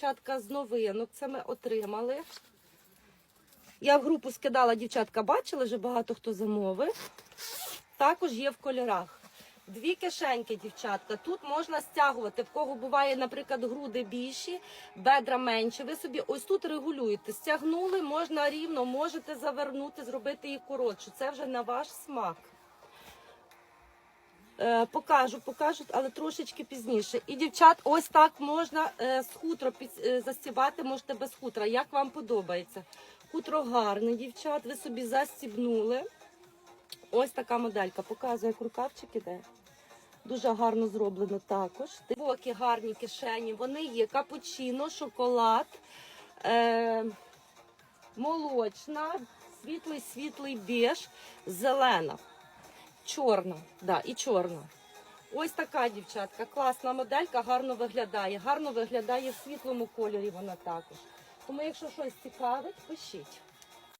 дівчатка, з новинок. Це ми отримали. Я в групу скидала, дівчатка, бачили, вже багато хто замовив. Також є в кольорах. Дві кишеньки, дівчатка. Тут можна стягувати. В кого буває, наприклад, груди більші, бедра менші. Ви собі ось тут регулюєте. Стягнули, можна рівно, можете завернути, зробити її коротшу. Це вже на ваш смак. Е, покажу, покажу, але трошечки пізніше. І дівчат, ось так можна е, з хутро е, застібати, можете без хутра. Як вам подобається? Хутро гарне, дівчат. Ви собі застібнули. Ось така моделька. Показую, як рукавчик іде. Дуже гарно зроблено також. Боки гарні кишені. Вони є капучино, шоколад, е, молочна, світлий світлий біж, зелена, чорна. Да, і чорна. Ось така дівчатка, класна моделька, гарно виглядає. Гарно виглядає в світлому кольорі вона також. Тому, якщо щось цікавить, пишіть.